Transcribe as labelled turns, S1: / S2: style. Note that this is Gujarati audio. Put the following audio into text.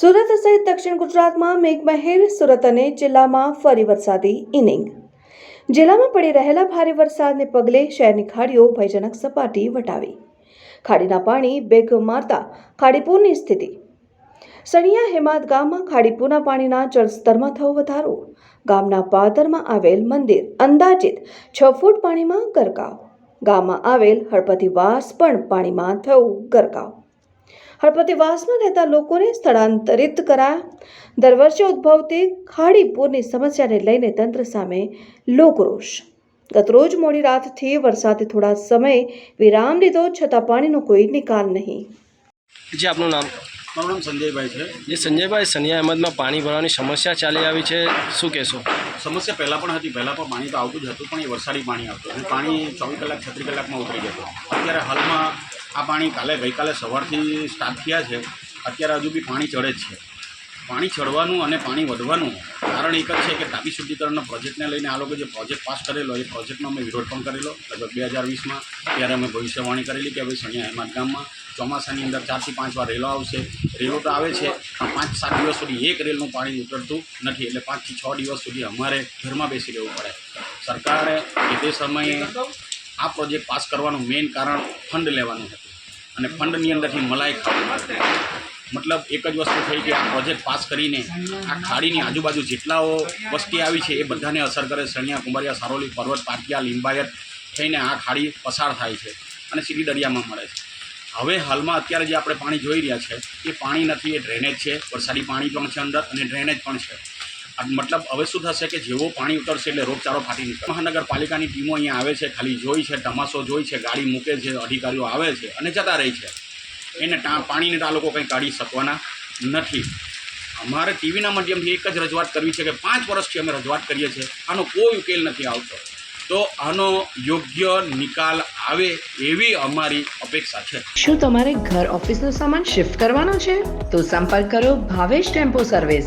S1: સુરત સહિત દક્ષિણ ગુજરાતમાં મેઘમહેર સુરત અને જિલ્લામાં ફરી વરસાદી ઇનિંગ. જિલ્લામાં પડી રહેલા ભારે વરસાદને પગલે શહેરની ખાડીઓ ભયજનક સપાટી વટાવી. ખાડીના પાણી બેગ મારતા ખાડીપુરની સ્થિતિ. સણિયા હેમાદ ગામમાં ખાડીપુરના પાણીના જળસ્તરમાં થયો વધારો. ગામના પાદરમાં આવેલ મંદિર અંદાજિત છ ફૂટ પાણીમાં ગરકાવ. ગામમાં આવેલ હળપતિ વાસ પણ પાણીમાં થયું ગરકાવ. હળપતિવાસમાં રહેતા લોકોને સ્થળાંતરિત કરાયા દર વર્ષે ઉદ્ભવતી ખાડી પૂરની સમસ્યાને લઈને તંત્ર સામે લોકરોષ. ગતરોજ મોડી રાતથી વરસાદે થોડા સમય વિરામ લીધો છતાં પાણીનો કોઈ નિકાલ નહીં.
S2: જી આપનું નામ?
S3: મારું નામ સંજયભાઈ છે.
S2: જે સંજયભાઈ સનિયા અહેમદમાં પાણી ભરવાની સમસ્યા ચાલી આવી છે. શું કહેશો?
S3: સમસ્યા પહેલાં પણ હતી. પહેલાં પણ પાણી તો આવતું જ હતું પણ એ વરસાદી પાણી આવતું. અને પાણી ચોવીસ કલાક છત્રીસ કલાકમાં ઉતરી જતું. અત્યારે હાલમાં આ પાણી કાલે ગઈકાલે સવારથી સ્ટાર્ટ થયા છે. અત્યારે હજુ બી પાણી ચડે જ છે. પાણી ચડવાનું અને પાણી વધવાનું કારણ એક જ છે કે તાપી શુદ્ધિકરણના પ્રોજેક્ટને લઈને આ લોકો જે પ્રોજેક્ટ પાસ કરેલો, એ પ્રોજેક્ટનો અમે વિરોધ પણ કરેલો. લગભગ બે હજાર વીસમાં ત્યારે અમે ભવિષ્યવાણી કરેલી કે ભાઈ સણિયા હેમાદ ગામમાં ચોમાસાની અંદર ચારથી પાંચ વાર રેલો આવશે. રેલો તો આવે છે, પણ પાંચ સાત દિવસ સુધી એક રેલનું પાણી ઉતરતું નથી. એટલે પાંચથી છ દિવસ સુધી અમારે ઘરમાં બેસી રહેવું પડે. સરકારે એ તે સમયે આ પ્રોજેક્ટ પાસ કરવાનું મેઇન કારણ ફંડ લેવાનું હતું. અને ફંડની અંદરથી મલાઈ મતલબ એક જ વસ્તુ થઈ કે આ પ્રોજેક્ટ પાસ કરીને આ ખાડીની આજુબાજુ જેટલાઓ વસ્તી આવી છે એ બધાને અસર કરે. સણિયા કુંભારિયા, સારોલી, પર્વત પાટિયા લીંબાયત થઈને આ ખાડી પસાર થાય છે અને સીધી દરિયામાં મળે છે. હવે હાલમાં અત્યારે જે આપણે પાણી જોઈ રહ્યા છે, એ પાણી નથી, એ ડ્રેનેજ છે. વરસાદી પાણી પણ છે અંદર અને ડ્રેનેજ પણ છે. મતલબ હવે શું થશે કે જેવો પાણી ઉતરશે એટલે રોગચાળો ફાટી નીકળે મહાનગરપાલિકાની ટીમો અહીંયા આવે છે, ખાલી જોઈ છે, તમાશો જોઈ છે, ગાડી મૂકે છે, અધિકારીઓ આવે છે અને જતા રહે છે. એને પાણીને તો આ લોકો કંઈ કાઢી શકવાના નથી. અમારે ટીવીના માધ્યમથી એક જ રજૂઆત કરવી છે કે પાંચ વર્ષથી અમે રજૂઆત કરીએ છીએ. આનો કોઈ ઉકેલ નથી આવતો. તો આનો યોગ્ય નિકાલ આવે એવી અમારી અપેક્ષા છે.
S4: શું તમારે ઘર ઓફિસનો સામાન શિફ્ટ કરવાનો છે? તો સંપર્ક કરો ભાવેશ ટેમ્પો સર્વિસ.